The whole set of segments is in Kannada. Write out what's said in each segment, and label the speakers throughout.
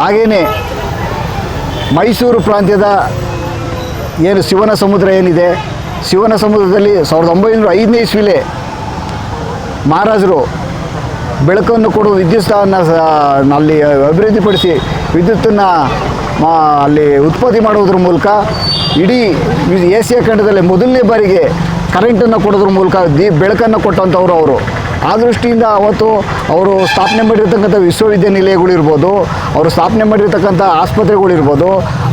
Speaker 1: ಹಾಗೆಯೇ ಮೈಸೂರು ಪ್ರಾಂತ್ಯದ ಏನು ಶಿವನ ಸಮುದ್ರ ಏನಿದೆ, ಶಿವನ ಸಮುದ್ರದಲ್ಲಿ ಸಾವಿರದ ಒಂಬೈನೂರ ಐದನೇ ಇಸ್ವಿಲೆ ಮಹಾರಾಜರು ಬೆಳಕನ್ನು ಕೊಡುವ ವಿದ್ಯುತ್ ಸ್ಥಾನ ಅಲ್ಲಿ ಅಭಿವೃದ್ಧಿಪಡಿಸಿ ವಿದ್ಯುತ್ತನ್ನು ಅಲ್ಲಿ ಉತ್ಪತ್ತಿ ಮಾಡುವುದ್ರ ಮೂಲಕ ಇಡೀ ಏಷ್ಯಾ ಖಂಡದಲ್ಲಿ ಮೊದಲನೇ ಬಾರಿಗೆ ಕರೆಂಟನ್ನು ಕೊಡೋದ್ರ ಮೂಲಕ ದಿ, ಬೆಳಕನ್ನು ಕೊಟ್ಟಂಥವ್ರು ಅವರು. ಆ ದೃಷ್ಟಿಯಿಂದ ಅವತ್ತು ಅವರು ಸ್ಥಾಪನೆ ಮಾಡಿರ್ತಕ್ಕಂಥ ವಿಶ್ವವಿದ್ಯಾನಿಲಯಗಳಿರ್ಬೋದು ಅವರು ಸ್ಥಾಪನೆ ಮಾಡಿರ್ತಕ್ಕಂಥ ಆಸ್ಪತ್ರೆಗಳಿರ್ಬೋದು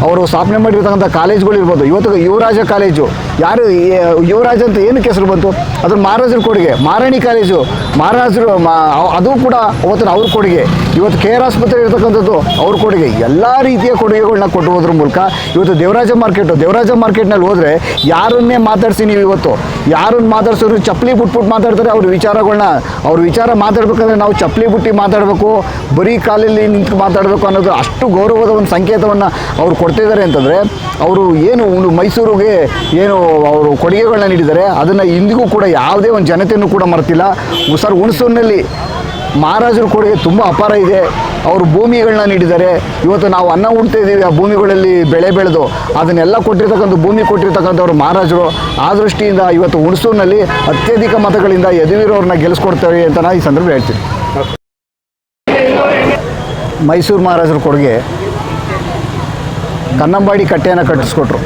Speaker 1: ಅವರು ಸ್ಥಾಪನೆ ಮಾಡಿರ್ತಕ್ಕಂಥ ಕಾಲೇಜ್ಗಳಿರ್ಬೋದು ಇವತ್ತು ಯುವರಾಜ ಕಾಲೇಜು, ಯಾರು ಯುವರಾಜ ಅಂತ ಏನಕ್ಕೆ ಹೆಸರು ಬಂತು? ಅದ್ರ ಮಹಾರಾಜರ ಕೊಡುಗೆ, ಮಹಾರಾಣಿ ಕಾಲೇಜು, ಮಹಾರಾಜರು ಅದು ಕೂಡ ಅವತ್ತಿನ ಅವ್ರ ಕೊಡುಗೆ. ಇವತ್ತು ಕೆ ಆರ್ ಆಸ್ಪತ್ರೆ ಇರ್ತಕ್ಕಂಥದ್ದು ಅವ್ರ ಕೊಡುಗೆ. ಎಲ್ಲ ರೀತಿಯ ಕೊಡುಗೆಗಳನ್ನ ಕೊಟ್ಟುವುದ್ರ ಮೂಲಕ ಇವತ್ತು ದೇವರಾಜ ಮಾರ್ಕೆಟು, ದೇವರಾಜ ಮಾರ್ಕೆಟ್ನಲ್ಲಿ ಹೋದರೆ ಯಾರನ್ನೇ ಮಾತಾಡ್ಸಿ ನೀವು ಇವತ್ತು? ಯಾರನ್ನ ಮಾತಾಡ್ಸೋರು ಚಪ್ಪಲಿ ಬಿಟ್ಬಿಟ್ಟು ಮಾತಾಡ್ತಾರೆ ಅವ್ರ ವಿಚಾರಗಳನ್ನ ಅವ್ರ ವಿಚಾರ ಮಾತಾಡ್ಬೇಕಂದ್ರೆ ನಾವು ಚಪ್ಪಲಿ ಬುಟ್ಟಿ ಮಾತಾಡಬೇಕು, ಬರೀ ಕಾಲಲ್ಲಿ ನಿಂತು ಮಾತಾಡಬೇಕು ಅನ್ನೋದು ಅಷ್ಟು ಗೌರವದ ಒಂದು ಸಂಕೇತವನ್ನು ಅವ್ರು ಕೊಡ್ತಿದ್ದಾರೆ ಅಂತಂದರೆ, ಅವರು ಏನು ಮೈಸೂರಿಗೆ ಏನು ಅವರು ಕೊಡುಗೆಗಳನ್ನ ನೀಡಿದ್ದಾರೆ, ಅದನ್ನು ಇಂದಿಗೂ ಕೂಡ ಯಾವುದೇ ಒಂದು ಜನತೆಯನ್ನು ಕೂಡ ಮರೆತಿಲ್ಲ. ಸರ್ ಹುಣಸೂರಿನಲ್ಲಿ ಮಹಾರಾಜರ ಕೊಡುಗೆ ತುಂಬ ಅಪಾರ ಇದೆ. ಅವರು ಭೂಮಿಗಳನ್ನ ನೀಡಿದ್ದಾರೆ. ಇವತ್ತು ನಾವು ಅನ್ನ ಉಣ್ತಾ ಇದ್ದೀವಿ. ಆ ಭೂಮಿಗಳಲ್ಲಿ ಬೆಳೆ ಬೆಳೆದು ಅದನ್ನೆಲ್ಲ ಕೊಟ್ಟಿರ್ತಕ್ಕಂಥ ಭೂಮಿ ಕೊಟ್ಟಿರ್ತಕ್ಕಂಥವ್ರು ಮಹಾರಾಜರು. ಆ ದೃಷ್ಟಿಯಿಂದ ಇವತ್ತು ಹುಣಸೂರಿನಲ್ಲಿ ಅತ್ಯಧಿಕ ಮತಗಳಿಂದ ಯದುವೀರವ್ರನ್ನ ಗೆಲ್ಲಿಸ್ಕೊಡ್ತಾರೆ ಅಂತ ನಾನು ಈ ಸಂದರ್ಭ ಹೇಳ್ತೀನಿ. ಮೈಸೂರು ಮಹಾರಾಜರು ಕೊಡುಗೆ ಕನ್ನಂಬಾಡಿ ಕಟ್ಟೆಯನ್ನು ಕಟ್ಟಿಸ್ಕೊಟ್ರು.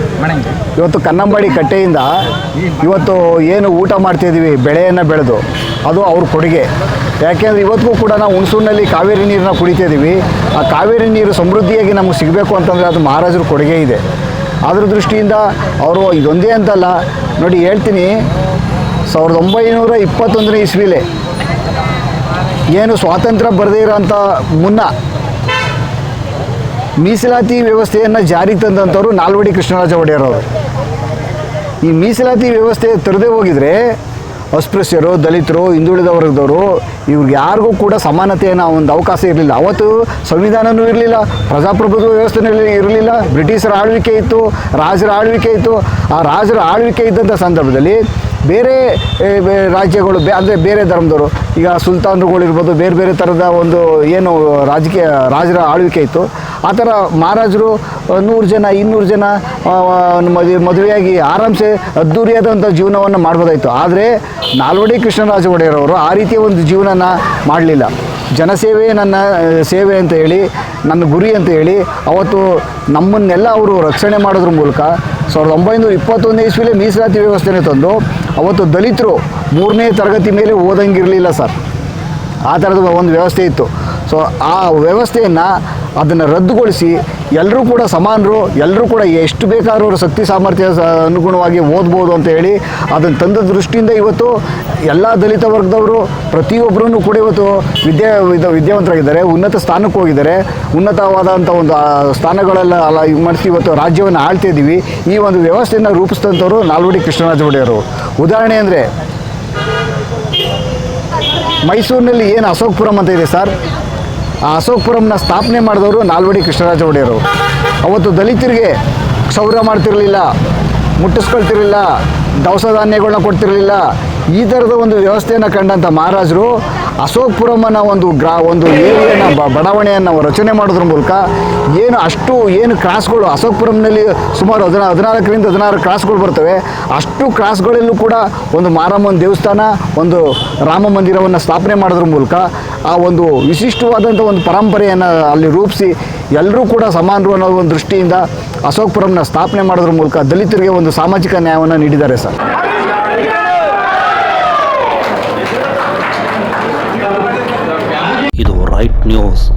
Speaker 1: ಇವತ್ತು ಕನ್ನಂಬಾಡಿ ಕಟ್ಟೆಯಿಂದ ಇವತ್ತು ಏನು ಊಟ ಮಾಡ್ತಿದ್ದೀವಿ ಬೆಳೆಯನ್ನು ಬೆಳೆದು. ಅದು ಅವ್ರ ಕೊಡುಗೆ. ಯಾಕೆಂದ್ರೆ ಇವತ್ತಿಗೂ ಕೂಡ ನಾವು ಹುಣಸೂರಿನಲ್ಲಿ ಕಾವೇರಿ ನೀರನ್ನ ಕುಡಿತಾ ಇದ್ದೀವಿ ಆ ಕಾವೇರಿ ನೀರು ಸಮೃದ್ಧಿಯಾಗಿ ನಮಗೆ ಸಿಗಬೇಕು ಅಂತಂದರೆ ಅದು ಮಹಾರಾಜರ ಕೊಡುಗೆ ಇದೆ. ಅದ್ರ ದೃಷ್ಟಿಯಿಂದ ಅವರು ಇದೊಂದೇ ಅಂತಲ್ಲ. ನೋಡಿ ಹೇಳ್ತೀನಿ, ಸಾವಿರದ ಒಂಬೈನೂರ ಇಪ್ಪತ್ತೊಂದನೇ ಇಸ್ವಿಲೆ ಏನು ಸ್ವಾತಂತ್ರ್ಯ ಬರದೇ ಇರೋಂಥ ಮುನ್ನ ಮೀಸಲಾತಿ ವ್ಯವಸ್ಥೆಯನ್ನು ಜಾರಿಗೆ ತಂದಂಥವ್ರು ನಾಲ್ವಡಿ ಕೃಷ್ಣರಾಜ ಒಡೆಯರ್ ಅವರು. ಈ ಮೀಸಲಾತಿ ವ್ಯವಸ್ಥೆ ತರದೇ ಹೋಗಿದ್ರೆ ಅಸ್ಪೃಶ್ಯರು, ದಲಿತರು ಹಿಂದುಳಿದ ವರ್ಗದವರು ಇವ್ರಿಗೆ ಯಾರಿಗೂ ಕೂಡ ಸಮಾನತೆಯನ್ನು ಒಂದು ಅವಕಾಶ ಇರಲಿಲ್ಲ. ಅವತ್ತು ಸಂವಿಧಾನವೂ ಇರಲಿಲ್ಲ, ಪ್ರಜಾಪ್ರಭುತ್ವ ವ್ಯವಸ್ಥೆನೂ ಇರಲಿಲ್ಲ. ಬ್ರಿಟಿಷರ ಆಳ್ವಿಕೆ ಇತ್ತು, ರಾಜರ ಆಳ್ವಿಕೆ ಇತ್ತು. ಆ ರಾಜರ ಆಳ್ವಿಕೆ ಇದ್ದಂಥ ಸಂದರ್ಭದಲ್ಲಿ ಬೇರೆ ರಾಜ್ಯಗಳು, ಬೇ, ಅಂದರೆ ಬೇರೆ ಧರ್ಮದವರು, ಈಗ ಸುಲ್ತಾನರುಗಳಿರ್ಬೋದು, ಬೇರೆ ಬೇರೆ ಥರದ ಒಂದು, ಏನು ರಾಜಕೀಯ, ರಾಜರ ಆಳ್ವಿಕೆ ಇತ್ತು. ಆ ಥರ ಮಹಾರಾಜರು ನೂರು ಜನ, ಇನ್ನೂರು ಜನ ಮದುವೆ, ಮದುವೆಯಾಗಿ ಆರಾಮ್ಸೆ ಅದ್ದೂರಿಯಾದಂಥ ಜೀವನವನ್ನು ಮಾಡ್ಬೋದಾಯಿತು. ಆದರೆ ನಾಲ್ವಡಿ ಕೃಷ್ಣರಾಜ ಒಡೆಯರವರು ಆ ರೀತಿಯ ಒಂದು ಜೀವನನ ಮಾಡಲಿಲ್ಲ. ಜನಸೇವೆ ನನ್ನ ಸೇವೆ ಅಂತ ಹೇಳಿ, ನನ್ನ ಗುರಿ ಅಂತ ಹೇಳಿ, ಅವತ್ತು ನಮ್ಮನ್ನೆಲ್ಲ ಅವರು ರಕ್ಷಣೆ ಮಾಡೋದ್ರ ಮೂಲಕ ಸಾವಿರದ ಒಂಬೈನೂರ ಇಪ್ಪತ್ತೊಂದನೇ ಇಸ್ವಿಲೇ ಮೀಸಲಾತಿ ವ್ಯವಸ್ಥೆನೇ ತಂದು ಅವತ್ತು ದಲಿತರು ಮೂರನೇ ತರಗತಿ ಮೇಲೆ ಓದಂಗಿರಲಿಲ್ಲ ಸರ್. ಆ ಥರದ ಒಂದು ವ್ಯವಸ್ಥೆ ಇತ್ತು. ಸೊ ಆ ವ್ಯವಸ್ಥೆಯನ್ನು ಅದನ್ನು ರದ್ದುಗೊಳಿಸಿ ಎಲ್ಲರೂ ಕೂಡ ಸಮಾನರು ಎಲ್ಲರೂ ಕೂಡ ಎಷ್ಟು ಬೇಕಾದ್ರೂ ಶಕ್ತಿ ಸಾಮರ್ಥ್ಯ ಅನುಗುಣವಾಗಿ ಓದ್ಬೋದು ಅಂತ ಹೇಳಿ ಅದನ್ನು ತಂದ ದೃಷ್ಟಿಯಿಂದ ಇವತ್ತು ಎಲ್ಲ ದಲಿತ ವರ್ಗದವರು ಪ್ರತಿಯೊಬ್ಬರೂ ಕೂಡ ಇವತ್ತು ವಿದ್ಯಾ ವಿದ ವಿದ್ಯಾವಂತರಾಗಿದ್ದಾರೆ, ಉನ್ನತ ಸ್ಥಾನಕ್ಕೆ ಹೋಗಿದ್ದಾರೆ. ಉನ್ನತವಾದಂಥ ಒಂದು ಸ್ಥಾನಗಳೆಲ್ಲ ಅಲ್ಲ ಮಾಡಿಸಿ ಇವತ್ತು ರಾಜ್ಯವನ್ನು ಆಳ್ತಾ ಇದ್ದೀವಿ. ಈ ಒಂದು ವ್ಯವಸ್ಥೆಯನ್ನು ರೂಪಿಸಿದಂಥವ್ರು ನಾಲ್ವಡಿ ಕೃಷ್ಣರಾಜ ಒಡೆಯರು ಉದಾಹರಣೆ ಅಂದರೆ ಮೈಸೂರಿನಲ್ಲಿ ಏನು ಅಶೋಕ್ಪುರಂ ಅಂತ ಇದೆ ಸರ್? ಅಶೋಕ್ಪುರಂನ ಸ್ಥಾಪನೆ ಮಾಡಿದವರು ನಾಲ್ವಡಿ ಕೃಷ್ಣರಾಜ ಒಡೆಯರು. ಅವತ್ತು ದಲಿತರಿಗೆ ಕ್ಷೌರ ಮಾಡ್ತಿರಲಿಲ್ಲ, ಮುಟ್ಟಿಸ್ಕೊಳ್ತಿರಲಿಲ್ಲ, ದವಸ ಧಾನ್ಯಗಳನ್ನ ಕೊಡ್ತಿರಲಿಲ್ಲ, ಈ ಥರದ ಒಂದು ವ್ಯವಸ್ಥೆಯನ್ನು ಕಂಡಂಥ ಮಹಾರಾಜರು ಅಶೋಕ್ಪುರಮನ್ನ ಒಂದು ಗ್ರಾ, ಒಂದು ಏರಿಯಾನ ಬಡಾವಣೆಯನ್ನು ರಚನೆ ಮಾಡೋದ್ರ ಮೂಲಕ ಏನು ಅಷ್ಟು, ಏನು ಕ್ರಾಸ್ಗಳು ಅಶೋಕ್ಪುರಂನಲ್ಲಿ ಸುಮಾರು ಹದಿನಾ, ಹದಿನಾಲ್ಕರಿಂದ ಹದಿನಾರು ಕ್ರಾಸ್ಗಳು ಬರ್ತವೆ. ಅಷ್ಟು ಕ್ರಾಸ್ಗಳಲ್ಲೂ ಕೂಡ ಒಂದು ಮಾರಮ್ಮನ ದೇವಸ್ಥಾನ, ಒಂದು ರಾಮ ಮಂದಿರವನ್ನು ಸ್ಥಾಪನೆ ಮಾಡೋದ್ರ ಮೂಲಕ ಆ ಒಂದು ವಿಶಿಷ್ಟವಾದಂಥ ಒಂದು ಪರಂಪರೆಯನ್ನು ಅಲ್ಲಿ ರೂಪಿಸಿ ಎಲ್ಲರೂ ಕೂಡ ಸಮಾನರು ಅನ್ನೋ ಒಂದು ದೃಷ್ಟಿಯಿಂದ ಅಶೋಕ್ಪುರಂನ ಸ್ಥಾಪನೆ ಮಾಡೋದ್ರ ಮೂಲಕ ದಲಿತರಿಗೆ ಒಂದು ಸಾಮಾಜಿಕ ನ್ಯಾಯವನ್ನು ನೀಡಿದ್ದಾರೆ ಸರ್.
Speaker 2: right news.